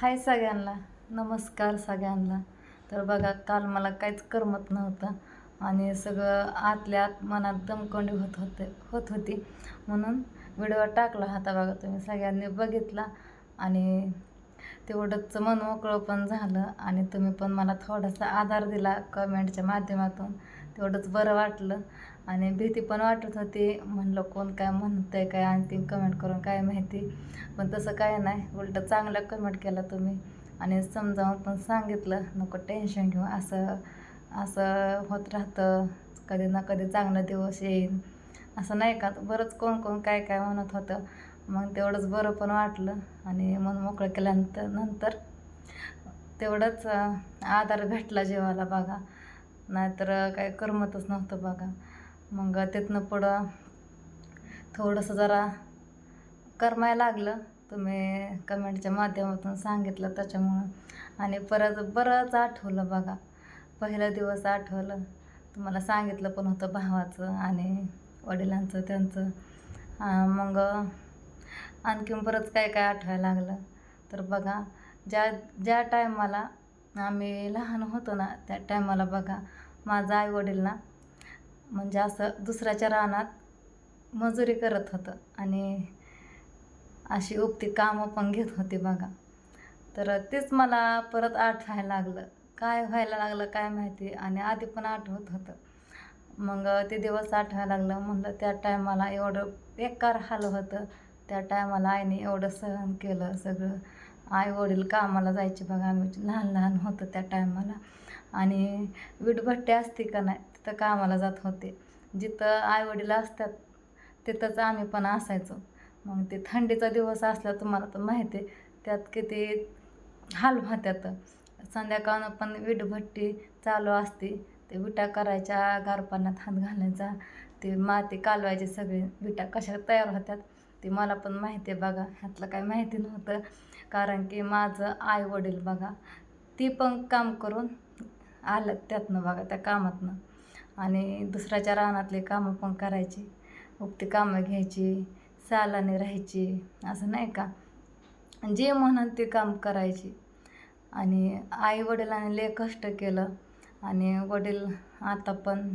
हाय सगळ्यांना. नमस्कार सगळ्यांना. तर बघा काल मला काहीच करमत नव्हतं आणि सगळं आतल्या आत मनात दमकोंडी होत होते होत होती. म्हणून व्हिडिओ टाकला होता बघा तुम्ही सगळ्यांनी बघितला आणि तेवढंच मन मोकळं पण झालं आणि तुम्ही पण मला थोडासा आधार दिला कमेंटच्या माध्यमातून. तेवढंच बरं वाटलं आणि भीती पण वाटत होती. म्हणलं कोण काय म्हणतंय काय आणखी कमेंट करून काय माहिती? पण तसं काय नाही. उलटं चांगलं कमेंट केलं तुम्ही आणि समजावून पण सांगितलं. नको टेन्शन घेऊ. असं असं होत राहतं. कधी ना कधी चांगला दिवस येईल असं नाही का? बरंच कोण कोण काय काय म्हणत होतं. मग तेवढंच बरं पण वाटलं. आणि मन मोकळं केल्यानंतर नंतर तेवढंच आधार भेटला जेवाला बघा. नाहीतर काय करमतच नव्हतं बघा. मग तिथनं पुढं थोडंसं जरा करमायला लागलं. तुम्ही कमेंटच्या माध्यमातून सांगितलं त्याच्यामुळं. आणि परत बरंच आठवलं बघा. पहिला दिवस आठवलं. तुम्हाला सांगितलं पण होतं भावाचं आणि वडिलांचं त्यांचं. मग आणखीन बरंच काय काय आठवायला लागलं? तर बघा ज्या ज्या टायमाला आम्ही लहान होतो ना त्या टायमाला बघा माझं आई वडील ना म्हणजे असं दुसऱ्याच्या रानात मजुरी करत होतं आणि अशी उक्ती कामं पण घेत होती बघा. तर तेच मला परत आठवायला लागलं. काय व्हायला लागलं काय माहिती? आणि आधी पण आठवत होतं. मग ते दिवस आठवायला लागलं. म्हणलं त्या टायमाला एवढं बेकार हाल होतं. त्या टायमाला आईने एवढं सहन केलं सगळं. आई वडील कामाला जायचे बघा आम्ही. लहान लहान होतं त्या टायमाला. आणि विटभट्टी असते का नाही तिथं कामाला जात होते. जिथं आई वडील असतात तिथंच आम्ही पण असायचो. मग ते थंडीचा दिवस असला तुम्हाला तर माहिती आहे त्यात किती हाल होत्यात. संध्याकाळनं पण विटभट्टी चालू असते. ते विटा करायच्या गारपाण्यात हात घालायचा. ते माती कालवायची सगळी. विटा कशा तयार होत्यात? ते मला पण माहिती आहे बघा. ह्यातलं काय माहिती नव्हतं. कारण की माझं आई वडील बघा ती पण काम करून आलं त्यातनं बघा त्या कामातनं. आणि दुसऱ्याच्या रानातले कामं पण करायची. उगती कामं घ्यायची सालाने राहायची असं नाही का? जे म्हणून ते काम करायची. आणि आई वडिलांनी लय कष्ट केलं. आणि वडील आता पण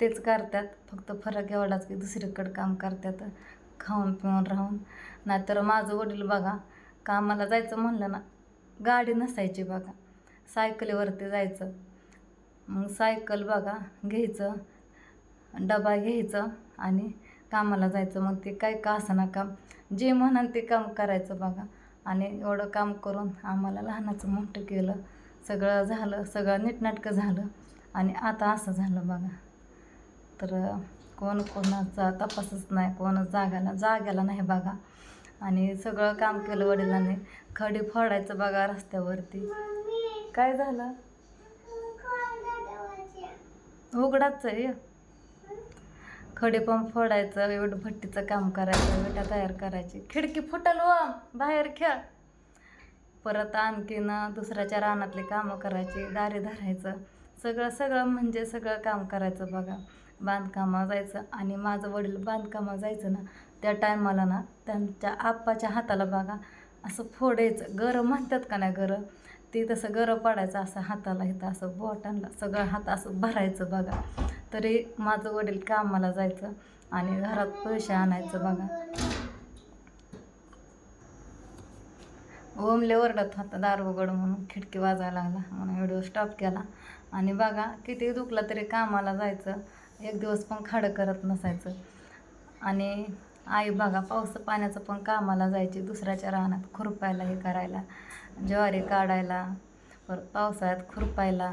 तेच करतात. फक्त फरक एवढाच की दुसरीकडं काम करतात. खाऊन पिऊन राहून. नाहीतर माझं वडील बघा कामाला जायचं म्हणलं ना गाडी नसायची बघा. सायकलीवरती जायचं. मग सायकल बघा घ्यायचं डबा घ्यायचं आणि कामाला जायचं. मग ते काय का असं काम जे म्हणाल ते काम करायचं बघा. आणि एवढं काम करून आम्हाला लहानाचं मोठं केलं. सगळं झालं सगळं नीटनाटकं झालं. आणि आता असं झालं बघा. तर कोण कोणाचा तपासच नाही कोण जागाला जाग्याला नाही बघा. आणि सगळं काम केलं वडिलांनी. खडी फोडायचं बघा रस्त्यावरती. काय झालं? उघडाच आहे. खडे पण फोडायचं एवढं भट्टीचं काम करायचं विटा तयार करायची. खिडकी फुटल व बाहेर खेळ. परत आणखीन दुसऱ्याच्या रानातले कामं करायची दारे धरायचं. सगळं सगळं म्हणजे सगळं काम करायचं बघा. बांधकामा जायचं आणि माझं वडील बांधकामा जायचं ना त्या टायमाला ना त्यांच्या आप्पाच्या हाताला बघा असं फोडायचं. गरं म्हणतात का नाही गरं ते तसं गरं पडायचं असं हाताला इथं असं बोटांना सगळं हात असं भरायचं बघा. तरी माझं वडील कामाला जायचं आणि घरात पैसे आणायचं बघा. ओमले ओरडत होता दार उघड म्हणून खिडकी वाजायला लागला म्हणून व्हिडिओ स्टॉप केला. आणि बघा किती दुखला तरी कामाला जायचं. एक दिवस पण खाडं करत नसायचं. आणि आई बघा पाऊस पाण्याचं पण कामाला जायची दुसऱ्याच्या रानात खुरपायला हे करायला ज्वारी काढायला परत पावसाळ्यात खुरपायला.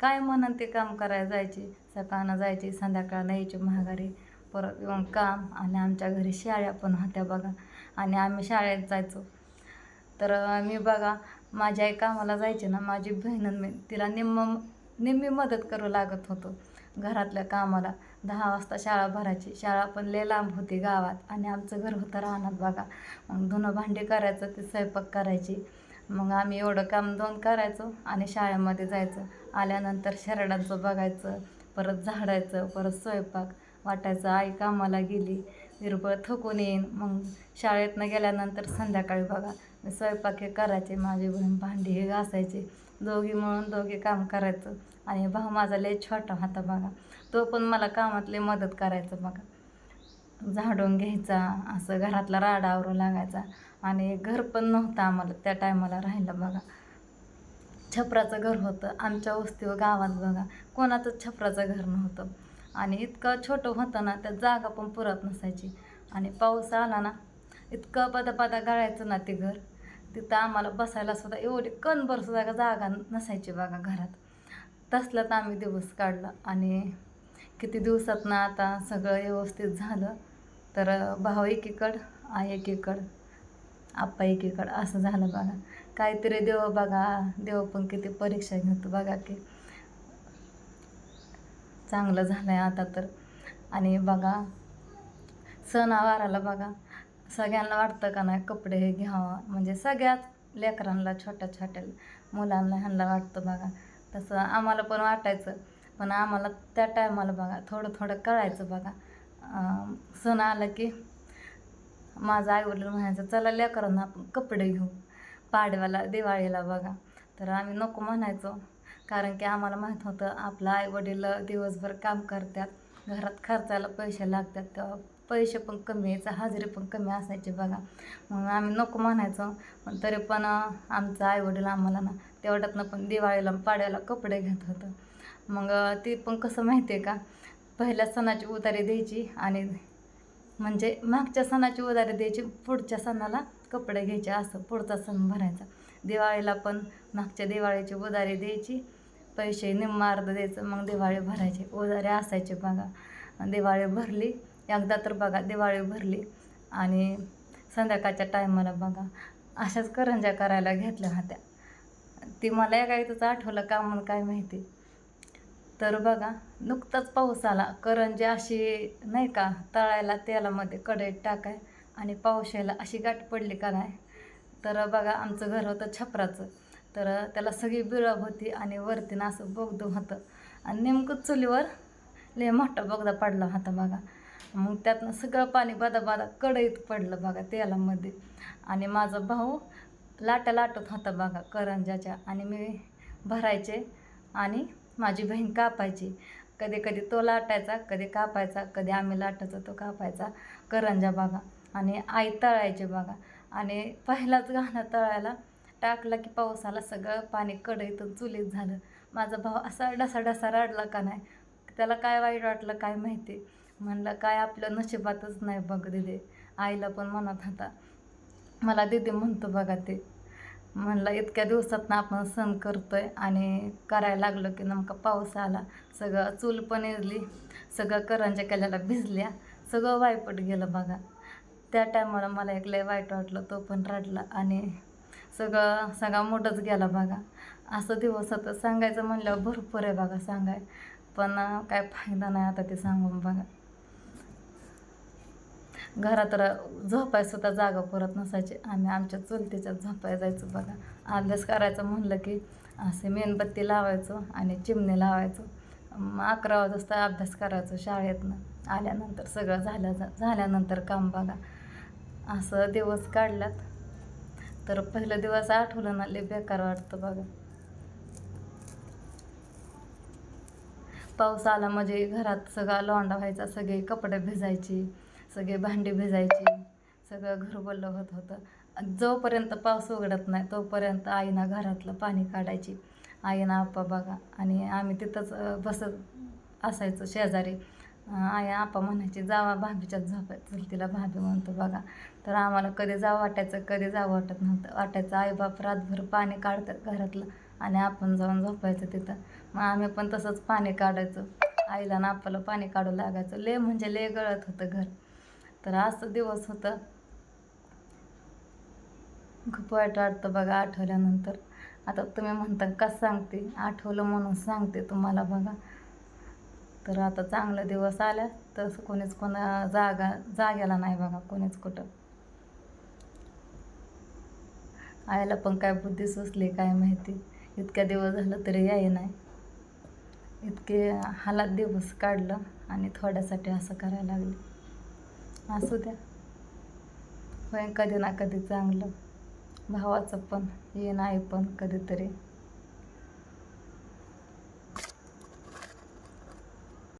काय म्हणून ते काम करायला जायची सकाळनं जायची संध्याकाळनं यायची महागारी परत येऊन काम आणि आमच्या घरी शाळा पण होत्या बघा. आणि आम्ही शाळेत जायचो. तर मी बघा माझी आई कामाला जायची ना माझी बहीण मी तिला निम्म निम्मी मदत करू लागत होतो. घरातल्या कामाला. दहा वाजता शाळा भरायची. शाळा पण लय लांब होती गावात. आणि आमचं घर होतं राहणार बघा. मग धुणं भांडी करायचं ते स्वयंपाक करायची. मग आम्ही एवढं काम दोन करायचो आणि शाळेमध्ये जायचं. आल्यानंतर शरडांचं बघायचं परत झाडायचं परत स्वयंपाक. वाटायचं आई कामाला गेली. विरबळ थकून येईन. मग शाळेतनं गेल्यानंतर संध्याकाळी बघा. मी स्वयंपाक हे करायचे. माझी बहीण भांडी हे घासायचे. दोघी मिळून दोघे काम करायचं. आणि भाऊ माझा लय छोटा होता बघा. तो पण मला कामात लय मदत करायचं बघा. झाडून घ्यायचा असं घरातला राडा आवरू लागायचा. आणि घर पण नव्हतं आम्हाला त्या टायमाला राहिलं बघा. छपराचं घर होतं आमच्या वस्तीवर गावात बघा. कोणाचंच छपराचं घर नव्हतं. आणि इतकं छोटं होतं ना त्यात जागा पण पुरत नसायची. आणि पाऊस आला ना इतकं बदा गाळायचं ना ते घर. तिथं आम्हाला बसायला सुद्धा एवढी कणभर सुद्धा जागा नसायची बघा घरात. तसल्यात आम्ही दिवस काढला आणि किती दिवसात ना आता सगळं व्यवस्थित झालं. तर भाऊ एकीकड आई एकीकड आप्पा एकीकड असं झालं बघा. काहीतरी देव बघा देव पण किती परीक्षा घेतो बघा की. चांगलं झालं आहे आता तर. आणि बघा सणावाराला बघा सगळ्यांना वाटतं का नाही कपडे हे घ्यावा? म्हणजे सगळ्याच लेकरांना छोट्या छोट्या मुलांना ह्यांना वाटतं बघा. तसं आम्हाला पण वाटायचं. पण आम्हाला त्या टायमाला बघा थोडं थोडं कळायचं बघा. सण आला की माझं आईवडील म्हणायचं चला लेकरांना आपण कपडे घेऊ. पाडव्याला दिवाळीला बघा. तर आम्ही नको म्हणायचो. कारण की आम्हाला माहीत होतं आपलं आईवडील दिवसभर काम करतात. घरात खर्चायला पैसे लागतात तेव्हा. पैसे पण कमी यायचं हजेरी पण कमी असायची बघा. मग आम्ही नको म्हणायचो. पण तरी पण आमचं आईवडील आम्हाला ना तेवढ्यातनं पण दिवाळीला पाड्याला कपडे घेत होतं. मग ते पण कसं माहिती आहे का पहिल्या सणाची उतारी द्यायची आणि म्हणजे मागच्या सणाची उधारी द्यायची पुढच्या सणाला कपडे घ्यायचे असं पुढचा सण भरायचा. दिवाळीला पण मागच्या दिवाळीची उधारी द्यायची पैसे निम्मा अर्ध द्यायचं मग दिवाळी भरायची. उधारी असायची बघा. दिवाळी भरली एकदा तर बघा दिवाळी भरली आणि संध्याकाळच्या टायमाला बघा अशाच करंज्या करायला घेतल्या होत्या. ती मला एका इथंच आठवलं का म्हणून काय माहिती. तर बघा नुकताच पाऊस आला. करंजी अशी नाही का तळायला तेलामध्ये कढईत टाकाय आणि पाऊस यायला अशी गाठ पडली का नाही. तर बघा आमचं घर होतं छपराचं. तर त्याला सगळी बिळब होती आणि वरतीनं असं बोगदं होतं. आणि नेमकं चुलीवर लय मोठा बोगदा पडला होता बघा. मग त्यातनं सगळं पाणी बादा कडईत कढईत पडलं बघा तेलामध्ये. आणि माझा भाऊ लाटा लाटत होता बघा करंजाच्या आणि मी भरायचे आणि माझी बहीण कापायची. कधी कधी तो लाटायचा कधी कापायचा कधी आम्ही लाटायचो तो कापायचा करंजा बघा. आणि आई तळायची बघा. आणि पहिलाच गाणं तळायला टाकला की पावसाला सगळं पाणी कढईतून चुलीत झालं. माझा भाऊ असा डसा डसा रडला का नाही? त्याला काय वाईट वाटलं काय माहिती? म्हणलं काय आपलं नशिबातच नाही बघ दिदे. आईला पण म्हणत होता. मला दिदी म्हणतो बघा ते. म्हणलं इतक्या दिवसातनं आपण सण करतोय आणि करायला लागलो की नेमका पाऊस आला. सगळं चूल पण इजली सगळं करंजा केल्याला भिजल्या सगळं वायपट गेलं बघा. त्या टायमाला मला एक लय वाईट वाटलं तो पण रडला आणि सगळं सगळा मोठंच गेला बघा. असं दिवस होतं सांगायचं म्हणल्यावर भरपूर आहे बघा सांगाय. पण काय फायदा नाही आता ते सांगून बघा. घरात र- झोपाय जागा पुरत नसायची. आम्ही आमच्या चुलतीच्यात झोपाय जायचो बघा. अभ्यास करायचं म्हणलं की असे मेणबत्ती लावायचो आणि चिमणी लावायचो. मग अकरा वाजता अभ्यास करायचो शाळेतनं. आल्यानंतर सगळं झाल्या झाल्यानंतर काम बघा. असं दिवस काढलात. तर पहिलं दिवस आठवलं ना लय बेकार वाटतं बघा. पाऊस आला म्हणजे घरात सगळा लोंडा व्हायचा सगळे कपडे भिजायची. सगळे भांडे भिजायचे सगळं घर होत होतं. जोपर्यंत पाऊस उघडत नाही तोपर्यंत आईना घरातलं पाणी काढायची. आईना आप्पा बघा. आणि आम्ही तिथंच बसत असायचो शेजारी. आई आप्पा म्हणायची जावा भाभीच्याच झोपायचं तिला भाभी म्हणतो बघा. तर आम्हाला कधी जावं वाटायचं कधी जावं वाटत नव्हतं. वाटायचं आई बाप रातभर पाणी काढतात घरातलं आणि आपण जाऊन झोपायचं तिथं. मग आम्ही पण तसंच पाणी काढायचो. आईला आणि आपाला पाणी काढू लागायचं. ले म्हणजे ले गळत होतं घर. तर असं दिवस होतं. खूप वाईट वाटतं बघा आठवल्यानंतर. आता तुम्ही म्हणता कसं सांगते? आठवलं म्हणून सांगते तुम्हाला बघा. तर आता चांगला दिवस आला तसं कोणीच कोणा जागा जाग्याला नाही बघा कोणीच कुठं. आईला पण काय बुद्धी सुचली काय माहिती? इतक्या दिवस झालं तरी याय नाही. इतके हालात दिवस काढलं आणि थोड्यासाठी असं करायला लागले. असू द्या. होय कधी ना कधी चांगलं. भावाचं पण ये नाही पण कधीतरी.